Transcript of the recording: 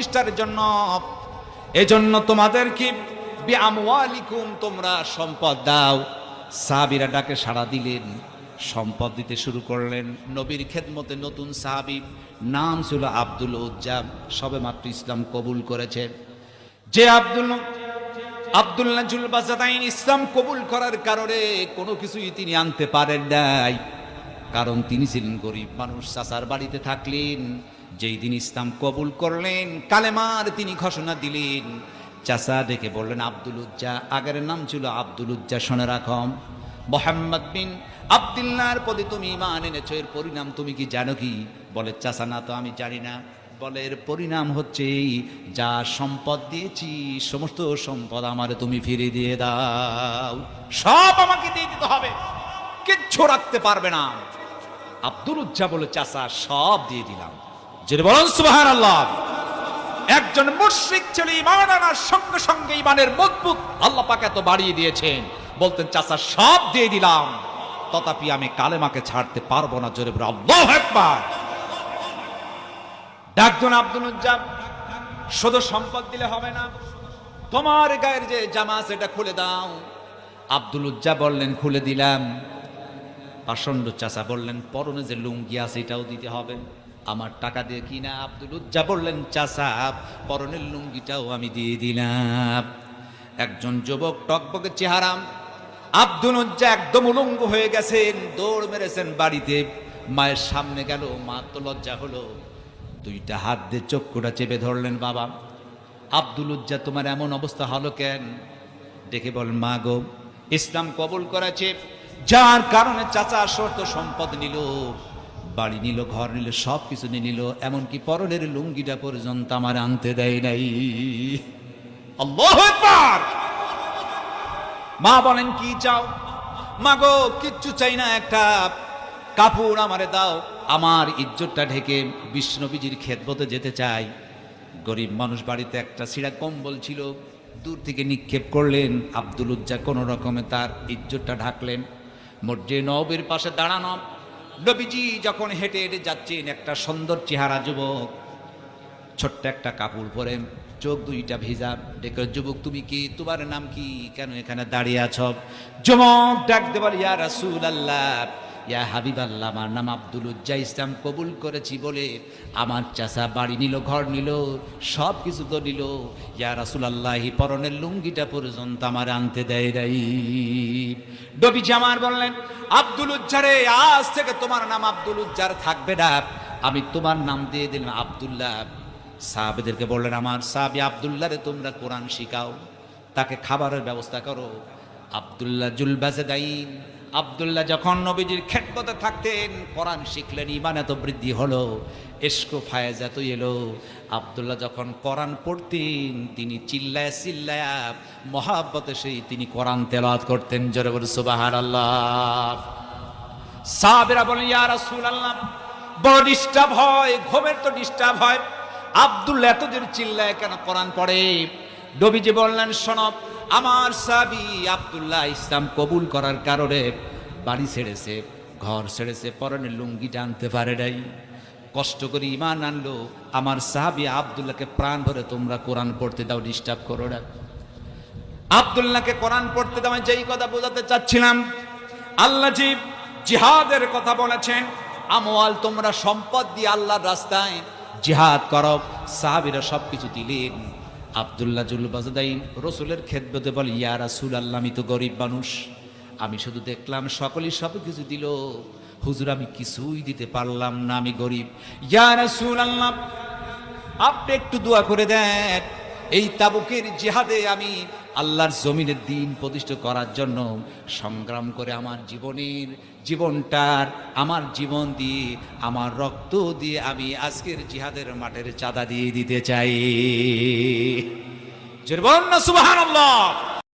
প্রতিষ্ঠার জন্য। এজন্য তোমাদের কি বিআমওয়ালিকুম, তোমরা সম্পদ দাও। সাহাবীরা ডাকে সাড়া দিলেন, সম্পদ দিতে শুরু করলেন। নবীর খেদমতে নতুন সাহাবী, নাম ছিল আব্দুল উজ্জাব সবে মাত্র ইসলাম কবুল করেছে। যে আব্দুল আব্দুল্লাহ জুলবাসাদাইন ইসলাম কবুল করার কারণে কোনো কিছুই তিনি আনতে পারেন নাই। কারণ তিনি ছিলেন গরিব মানুষ, চাচার বাড়িতে থাকলেন। যেই দিন ইসলাম কবুল করলেন, কালেমার তিনি ঘোষণা দিলেন। চাচা ডেকে বললেন, আব্দুল উজ্জা, আগের নাম ছিল আব্দুল উজ্জা, শোনে রাখম। মোহাম্মদ বিন আব্দুল্লাহর পদে তুমি ইমান এনেছো, এর পরিণাম তুমি কি জানো কি? বলে, চাচা, না তো আমি জানি না। বলে, এর পরিণাম হচ্ছে যা সম্পদ দিয়েছি, সমস্ত সম্পদ আমারে তুমি ফিরে দিয়ে দাও। সব আমাকে দিয়ে দিতে হবে, কিচ্ছু রাখতে পারবে না। আব্দুল উজ্জা বলে, চাচা, সব দিয়ে দিলাম। যদি বলুন সুবাহান আল্লাহ একজন মুশরিক ছিল ইমান সঙ্গে সঙ্গে ইমানের মজবুত আল্লাহ পাকে এত বাড়িয়ে দিয়েছেন। বলতেন, চাচা, সব দিয়ে দিলাম। তথাপি আমি কালেমাকে ছাড়তে পারব না, জোরে আল্লাহ একবার ডাকজন আব্দুল উজ্জাব শুধু সম্পদ দিলে হবে না, তোমার গায়ের যে জামা সেটা খুলে দাও। আব্দুল উজ্জা বললেন, খুলে দিলাম। পাষণ্ড চাচা বললেন, পরনে যে লুঙ্গি আছে এটাও দিতে হবে। আমার টাকা দিয়ে কিনা আব্দুল উজ্জা বললেন চাচা পরনের লুঙ্গিটাও আমি দিয়ে দিলাম। একজন যুবক টকবকে চেহারাম, আব্দুল উজ্জা একদম উলঙ্গ হয়ে গেছেন, দৌড় মেরেছেন বাড়িতে। মায়ের সামনে গেল, মা তো লজ্জা হলো। দুইটা হাত দিয়ে চক্ষুটা চেপে ধরলেন বাবা। আব্দুল উজ্জা, তোমার এমন অবস্থা হলো কেন? দেখে বল মা গো, ইসলাম কবুল করেছে, যার কারণে চাচা শর্ত সম্পদ নিল। বাড়ি নিল, ঘর নিল সব কিছু নিয়ে নিল, এমনকি পরনের লুঙ্গিটা পর্যন্ত আমার আনতে দেয় নাই। মা বলেন, কি চাও? মা গো, কিচ্ছু চাই না, একটা কাপড় আমারে দাও। আমার ইজ্জতটা ঢেকে বিষ্ণবীজির খেদবতে যেতে চাই। গরিব মানুষ বাড়িতে একটা ছিঁড়া কম্বল ছিল, দূর থেকে নিক্ষেপ করলেন। আব্দুল উজ্জা কোনো রকমে তার ইজ্জতটা ঢাকলেন। মসজিদ নবের পাশে দাঁড়ানো নবীজি যখন হেঁটে হেঁটে যাচ্ছেন, একটা সুন্দর চেহারা যুবক, ছোট্ট একটা কাপড় পরে, চোখ দুইটা ভেজা। ডেকে যুবক, তুমি কি? তোমার নাম কি? কেন এখানে দাঁড়িয়ে আছ? যুবক ডাক দেবার ইয়া রাসূল আল্লাহ ইয়া হাবিব আল্লাহ, আমার নাম আব্দুল উজ্জা ইসলাম, কবুল করেছি বলে। আমার চাচা বাড়ি নিল, ঘর নিল সব কিছু তো নিল। ইয়া রাসূল আল্লাহ পরনের লুঙ্গিটা পর্যন্ত আমার আনতে দেয় নাই। ডবিজি আমার বললেন, আব্দুল উজ্জারে আজ থেকে তোমার নাম আব্দুল উজ্জার থাকবে না। আমি তোমার নাম দিয়ে দিলাম আব্দুল্লাহ। সাহাবেদেরকে বললেন, আমার সাহাবি আবদুল্লাহরে তোমরা কোরআন শিখাও, তাকে খাবারের ব্যবস্থা করো। আবদুল্লাহ জুলবাজেদাইন আবদুল্লাহ যখন নবীজির খেদমতে থাকতেন, কোরআন শিখলেন ইমান এত বৃদ্ধি হলো এসকো ফায়েজ এত এলো। আবদুল্লাহ যখন কোরআন পড়তেন, তিনি চিল্লায় চিল্লায়া মহাব্বতে সেই তিনি কোরআন তেলাওয়াত করতেন, জোরে বলে সুবাহার আল্লাহ সাহাবেরা বলেন ইয়া রাসূলুল্লাহ, বড় ডিস্টার্ব হয়, ঘুমের তো ডিস্টার্ব হয়। আব্দুল এতদিন চিল্লায় কেন কোরআন পড়ে? নবীজি বললেন শোনব আমার সাবি আব্দুল্লাহ ইসলাম কবুল করার কারণে বাড়ি ছেড়েছে, ঘর ছেড়েছে পরনের লুঙ্গিটা আনতে পারে নাই। কষ্ট করে ইমান আনলো। আমার সাহাবি আব্দুল্লাহকে প্রাণ ভরে তোমরা কোরআন পড়তে দাও ডিস্টার্ব করো না। আব্দুল্লাহকে কোরআন পড়তে দেওয়া যেই কথা বোঝাতে চাচ্ছিলাম, আল্লাহ জি জিহাদের কথা বলেছেন, আমওয়াল তোমরা সম্পদ দিয়ে আল্লাহর রাস্তায় জিহাদ করো, সাহাবিরা সব কিছু দিলেন। আবদুল্লাহ জুল বাজদাইন রসুলের খেদবতে বল, ইয়া রাসুল আল্লাহ আমি তো গরিব মানুষ। আমি শুধু দেখলাম সকলেই সব কিছু দিল। হুজুর, আমি কিছুই দিতে পারলাম না, আমি গরিব। ইয়া রাসুল আল্লাহ আপনি একটু দোয়া করে দেন। এই তাবুকের জিহাদে আমি আল্লাহর জমিনের দিন প্রতিষ্ঠা করার জন্য সংগ্রাম করে আমার জীবনের জীবনটার, আমার জীবন দিয়ে, আমার রক্ত দিয়ে আমি আজকের জিহাদের মাঠের চাঁদা দিয়ে দিতে চাই। জোরে সুবাহ